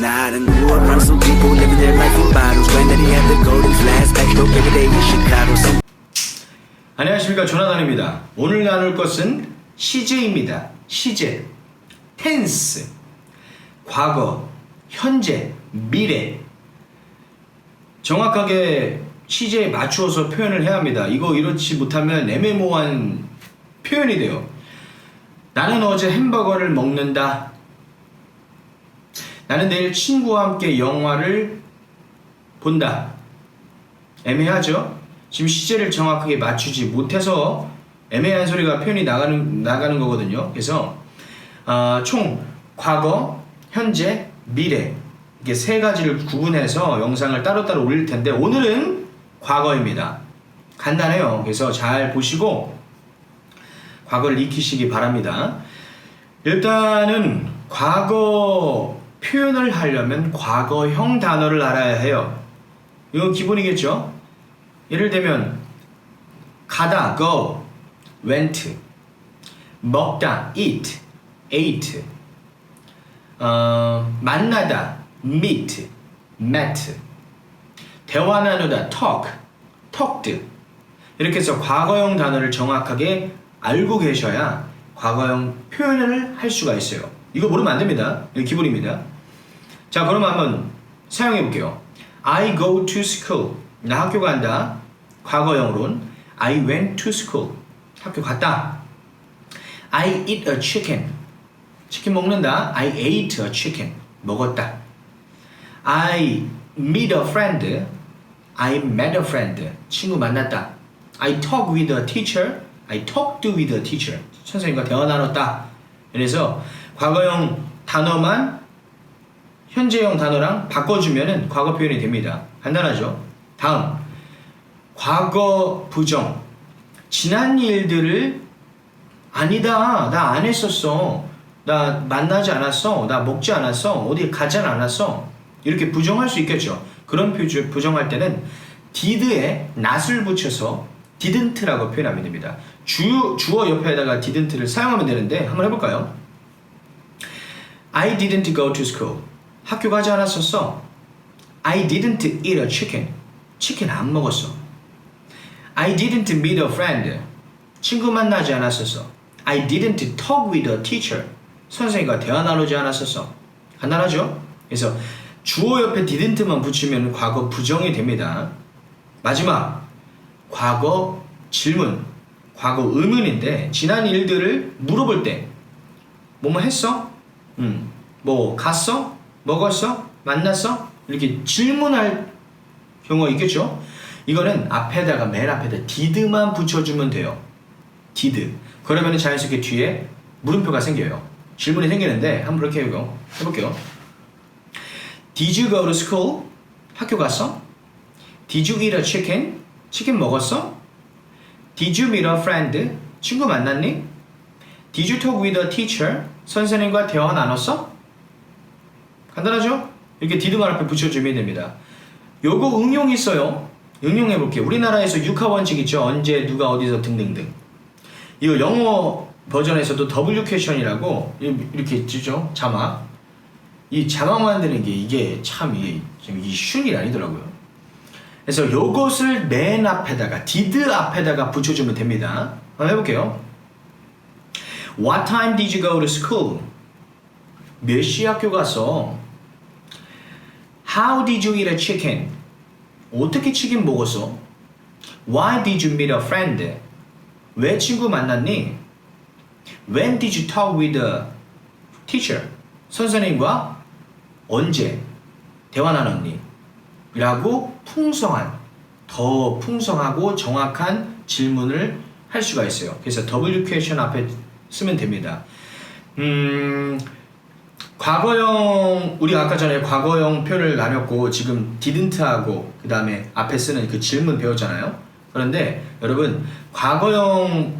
Nah, I done grew around some people living their life in bottles. Granddaddy had the golden flask, backstroke every day in Chicago. Some 안녕하십니까 조나단입니다. 오늘 나눌 것은 시제입니다. 시제, 텐스, 과거, 현재, 미래. 정확하게 시제에 맞추어서 표현을 해야 합니다. 이거 이렇지 못하면 애매모호한 표현이 돼요. 나는 어제 햄버거를 먹는다. 나는 내일 친구와 함께 영화를 본다. 애매하죠? 지금 시제를 정확하게 맞추지 못해서 애매한 소리가 표현이 나가는, 나가는 거거든요. 그래서, 어, 총, 과거, 현재, 미래. 이게 세 가지를 구분해서 영상을 따로따로 올릴 텐데, 오늘은 과거입니다. 간단해요. 그래서 잘 보시고, 과거를 익히시기 바랍니다. 일단은, 과거 표현을 하려면 과거형 단어를 알아야 해요. 이건 기본이겠죠? 예를 들면 가다 go went 먹다 eat ate 어, 만나다 meet met 대화 나누다 talk talked 이렇게 해서 과거형 단어를 정확하게 알고 계셔야 과거형 표현을 할 수가 있어요 이거 모르면 안 됩니다 이거 기본입니다 자 그러면 한번 사용해 볼게요 I go to school 나 학교 간다 과거형으로는 I went to school 학교 갔다 I eat a chicken 치킨 먹는다 I ate a chicken 먹었다 I meet a friend I met a friend 친구 만났다 I talk with a teacher I talked with a teacher 선생님과 대화 나눴다 그래서 과거형 단어만 현재형 단어랑 바꿔주면은 과거 표현이 됩니다. 간단하죠? 다음. 과거 부정. 지난 일들을 아니다. 나 안 했었어. 나 만나지 않았어. 나 먹지 않았어. 어디 가지 않았어. 이렇게 부정할 수 있겠죠. 그런 부정할 때는 did에 not을 붙여서 didn't라고 표현하면 됩니다. 주, 주어 옆에다가 didn't를 사용하면 되는데 한번 해볼까요 I didn't go to school 학교 가지 않았었어 I didn't eat a chicken 치킨 안 먹었어 I didn't meet a friend. 친구 만나지 않았었어. I didn't talk with a teacher. 선생님과 대화 나누지 않았었어. 간단하죠? 그래서 주어 옆에 didn't만 붙이면 과거 부정이 됩니다. 마지막 과거 질문, 과거 의문인데 지난 일들을 물어볼 때 뭐뭐 했어? 음, 뭐 갔어? 먹었어? 만났어? 이렇게 질문할 경우가 있겠죠? 이거는 앞에다가 맨 앞에다 did만 붙여주면 돼요. did. 그러면 자연스럽게 뒤에 물음표가 생겨요. 질문이 생기는데 한번 해볼게요. 해볼게요. Did you go to school? 학교 갔어? Did you eat a chicken? 치킨 먹었어? Did you meet a friend? 친구 만났니? Did you talk with a teacher? 선생님과 대화 나눴어? 간단하죠? 이렇게 did만 앞에 붙여주면 됩니다. 요거 응용 있어요. 응용해 볼게요. 우리나라에서 육하 원칙 있죠. 언제, 누가, 어디서 등등등. 이거 영어 버전에서도 W 퀘션이라고 이렇게 있죠. 자막. 이 자막 만드는 게 이게 참 이게 좀 이게 쉬운 일이 아니더라고요. 그래서 요것을 맨 앞에다가 did 앞에다가 붙여주면 됩니다. 한번 해볼게요. What time did you go to school? 몇 시 학교 갔어? How did you eat a chicken? 어떻게 치킨 먹었어? Why did you meet a friend? 왜 친구 만났니? When did you talk with the teacher? 선생님과 언제 대화 나눴니? 라고 풍성한, 더 풍성하고 정확한 질문을 할 수가 있어요. 그래서 W 퀘션 앞에 쓰면 됩니다. 음, 과거형 우리 아까 전에 과거형 표현을 나눴고 지금 didn't하고 그 다음에 앞에 쓰는 그 질문 배웠잖아요. 그런데 여러분 과거형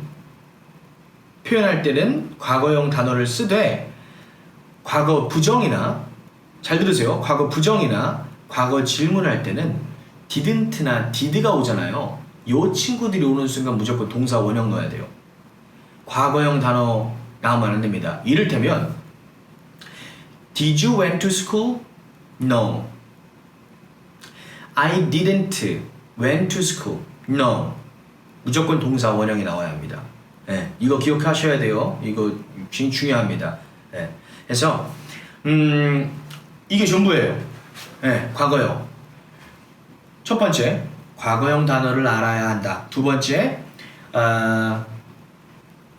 표현할 때는 과거형 단어를 쓰되 과거 부정이나 잘 들으세요. 과거 부정이나 과거 질문할 때는 didn't나 did가 오잖아요. 요 친구들이 오는 순간 무조건 동사 원형 넣어야 돼요. 과거형 단어 나오면 안 됩니다. 이를테면 Did you went to school? No. I didn't went to school. No. 무조건 동사 원형이 나와야 합니다. 예, 이거 기억하셔야 돼요. 이거 굉장히 중요합니다. 예, 그래서 음, 이게 전부예요. 예, 과거형. 첫 번째, 과거형 단어를 알아야 한다. 두 번째, 아,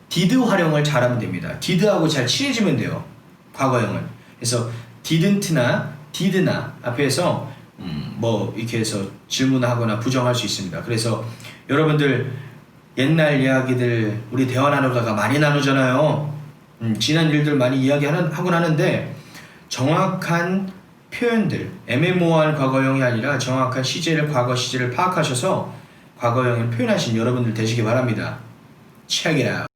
did 활용을 잘하면 됩니다. did하고 잘 친해지면 돼요. 과거형은. 그래서 didn't나 did나 앞에서 음, 뭐 이렇게 해서 질문하거나 부정할 수 있습니다. 그래서 여러분들 옛날 이야기들 우리 대화 나누다가 많이 나누잖아요. 음, 지난 일들 많이 이야기하는 하곤 하는데 정확한 표현들 애매모호한 과거형이 아니라 정확한 시제를 과거 시제를 파악하셔서 과거형을 표현하신 여러분들 되시기 바랍니다. Check.